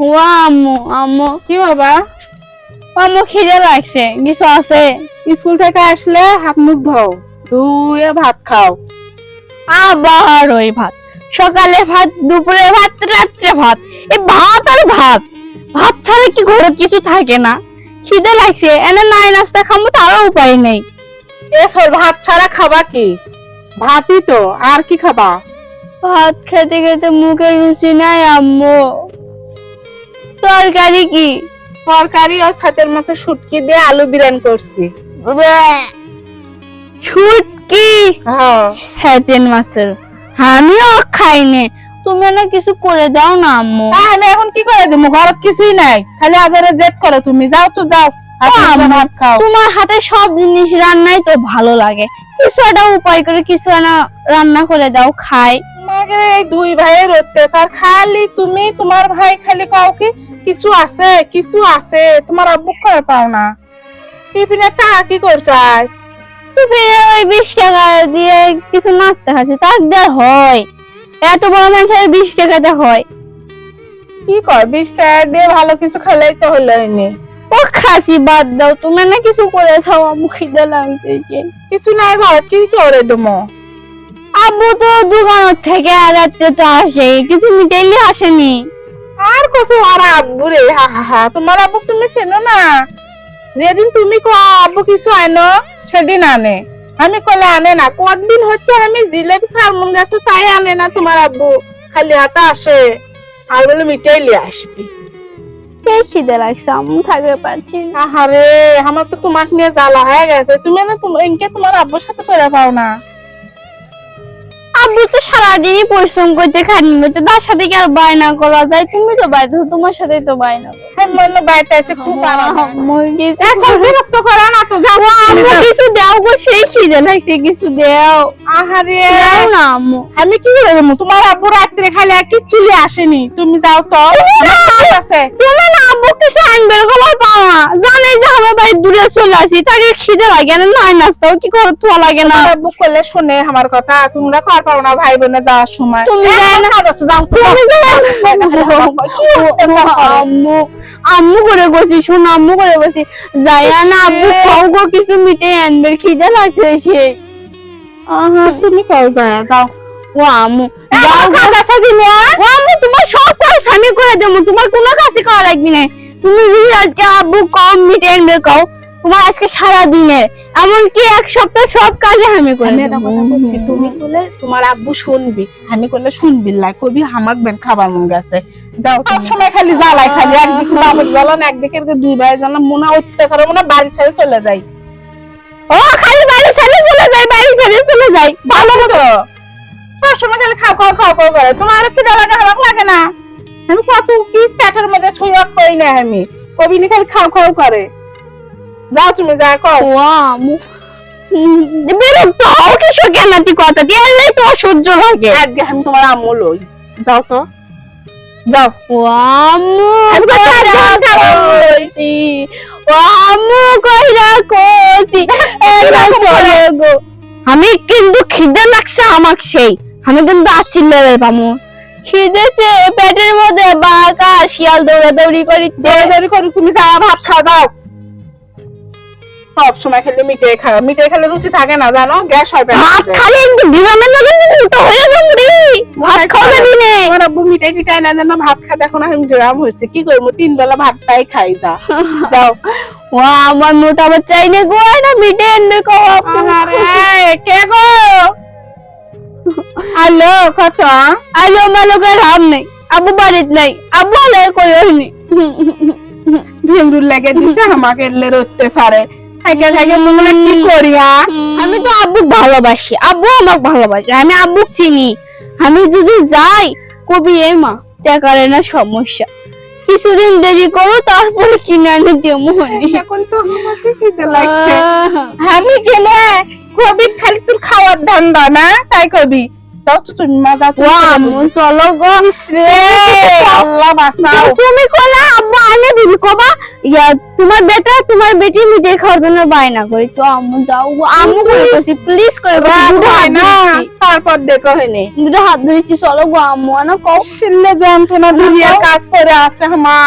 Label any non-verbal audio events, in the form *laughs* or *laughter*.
আম্মু আম্মু, কি বাবা? খিদে লাগছে, কিছু আছে? স্কুল থেকে আসলে মুখ ধোও, ধুয়ে ভাত খাও। আবার ওই ভাত। সকালে ভাত, দুপুরে ভাত, রাত্রে ভাত। এই ভাত আর ভাত। ভাত ছাড়া কি ঘরে কিছু থাকে না। খিদে লাগছে, এনে নাই নাস্তা খাব, তারও উপায় নেই। এসব ভাত ছাড়া খাবা কি? ভাতই তো, আর কি খাবা? ভাত খেতে খেতে মুখে রুচি নাই, আম্মু। তরকারি কি? তরকারি আর ছাতের মাছের শুটকি দিয়ে আলু বিরিয়ানি করছি। ছুটকি হ্যাঁ। সেদিন মাছের আমিও খাইনি। তুমি না কিছু করে দাও না আম্মু। তা আমি এখন কি করে দিব? ঘরত কিছুই নাই। খালি আজারে জেদ করো তুমি। যাও তো যাও। তোমরা হাতে সব জিনিস রান্নাই তো ভালো লাগে। কিছু একটা উপায় করে কিছু না রান্না করে দাও খাই। এই দুই ভাইয়ের অত্যাচার। খালি তুমি তোমার ভাই খালি কাও কি কিছু আছে কিছু আছে তোমার আব্বু করে পাও না? টিফিনে টাকা কি করছাস তুমি ওই বিশ টাকা দিয়ে কিছু নাস্তা খাচ্ছি তার দেওয়ার হয়। এত বড় মানুষের বিশ টাকাতে হয়। কি কর বিশ টাকা দিয়ে ভালো কিছু খেলেই তো হলো ও খাসি বাদ দাও তুমি না কিছু করে খাও আম্মু খিদে লাগছে কিছু ঘর কি করে আব্বু তো দোকানের থেকে রাত্রে তো আসে কিছু মিটাইলে আসেনি। আর কসে আর আব্বু রে হা হা হা। তোমার আব্বু তুমি চেনো না? যেদিন তুমি কো আব্বু কিছু আনো সেদিন আনে। আমি কলে আনে না। কতদিন হচ্ছে আমি জিলেবি খাওয়ার মন গেছে তাই আনে না তোমার আব্বু। খালি হাতে আসে। আর বলে মিটাই লিয়ে আসবি। সেই খিদে লাগছে আম্মু থাকতে পারছি আহারে আমার তো তোমাকে নিয়ে জ্বালা হয়ে গেছে। তুমি না তুমি ইনকে তোমার আব্বুর সাথে করে পাও না। তো সারাদিনই পরিশ্রম করতে খাটনি করতে তার সাথে কি আর বায়না করা যায়? তুমি তো বাইরে তোমার সাথেই তো বায়না করো। মনে বাড়িতে এসে খুব আরাম আম্মু কিছু বিরক্ত করা না তো যাও আম্মু কিছু দাও গো সেই খিদে লাগছে কিছু দাও আহারে দাও না আম্মু আমি কি করে দেবো তোমার আব্বু রাত্রে খালি আর আসেনি তুমি যাও তো আছে তুমি না আব্বু কিছু আনবে খবর পাও না জানে যে আমার বাড়ি দূরে চলে আসি তাকে খিদে লাগে না নাই নাস্তাও কি করে তোয়া লাগে না আব্বু করলে শুনে আমার কথা তোমরা কর পাও না ভাই বোনে যাওয়ার সময় তুমি যাও না। যাও তো। তুমি যাও আম্মু আম্মু করে গেছি শুন আম্মু করে গেছি যাইয়া না আব্বু খাও গো কিছু মিটে আনবে খিদে লাগছে সে। আহা, তুমি কও যায় যাও ও আম্মু যাও গো। কাজ ও আম্মু তোমার সব কাজ আমি করে দেবো তোমার কোনো কাজই করা লাগবে না। তুমি যদি আজকে আব্বু কম মিটে আনবে খাও তোমার আজকে সারা দিনের এমনকি এক সপ্তাহ সব কাজে আমি করে আমি একটা কথা বলছি তুমি বলে তোমার আব্বু শুনবি আমি করলে শুনবি কবি হামাক বেন খাবার মন গেছে। যাও সব সময় খালি জ্বালাই খালি একদিকে বাবার জ্বালান একদিকে দুই ভাই জ্বালান মনে অত্যাচার মনে বাড়ি ছেড়ে চলে যাই। ও খালি বাড়ি ছেড়ে চলে যায় বাড়ি ছেড়ে চলে যায় ভালো মতো। সবসময় খালি খাও খাও খাও খাও করে। তোমার আর কি লাগে হামাক লাগে না। আমি কত কি পেটের মধ্যে ছুঁয়া করি না আমি। কবি খালি খাও খাও করে। যাও তুমি যা কও আম্মু বিরক্ত হও কিছু কেনাতি কথা দিয়ে তো অসহ্য লাগে? আজকে আমি তোমার যাও তো। যাও। কইরা চারজন কইছি। ও কইরা কইছি। এলা চলে গো। আমি কিন্তু খিদে লাগছে আমাক সেই। আমি কিন্তু লেভেল পামু। খিদেতে পেটের মধ্যে বাঁকা শিয়াল দৌড়াদৌড়ি করিচ্ছে। দৌড়াদৌড়ি করে তুমি যা ভাত খাও যাও। সব সময় খেলে মিঠাই খাও মিঠাই খেলে রুচি থাকে না জানো? গ্যাস হয় ভাত। খালি একটু বিরামের লাগে উল্টো হয়ে যাব রে। ভাত খাওয়া দিনে আমার আব্বু না জানো ভাত খাতে এখন আমি গ্রাম হয়েছে। কি করব? তিন বেলা ভাতটাই খাই যা। *laughs* যাও। ও আমার মোটা গো না মিটে এনে খাওয়া আরে কে গো? হ্যালো কত আলো মালো করে লাভ নেই। আবু বাড়িত নাই। আবু আলে কই হইনি ভেমরুল লেগে দিছে আমাকে এলে রোজতে সারে। মনে কি করিয়া? আমি তো আব্বু ভালোবাসি। আব্বু আমাকে ভালোবাসে আমি আব্বু চিনি। আমি যদি যাই কবি এ মা টাকারে না সমস্যা। কিছুদিন দেরি করো তারপরে কিনে আনে দিও মোহনি এখন তো আমাকে খিদে লাগছে। আমি গেলে কবি খালি তোর খাওয়ার ধান্দা না? তাই কবি? যাও তো তুমি মা যাও ও তুমি আম্মু চলো গো আল্লাহ বাঁচাও তুমি কলা আব্বা আনে দিবি কবা ইয়া তোমার বেটা তোমার বেটি মিটে খাওয়ার জন্য বায়না করি। তো আম্মু যাও গো আম্মু করে কইছি প্লিজ করে দুটো হয় না তারপর দেখো হয়নি দুটো হাত ধরেছি চলো গো আম্মু আনা কও। শিল্লে যন্ত্রণা দুনিয়ার কাজ করে আছে মা।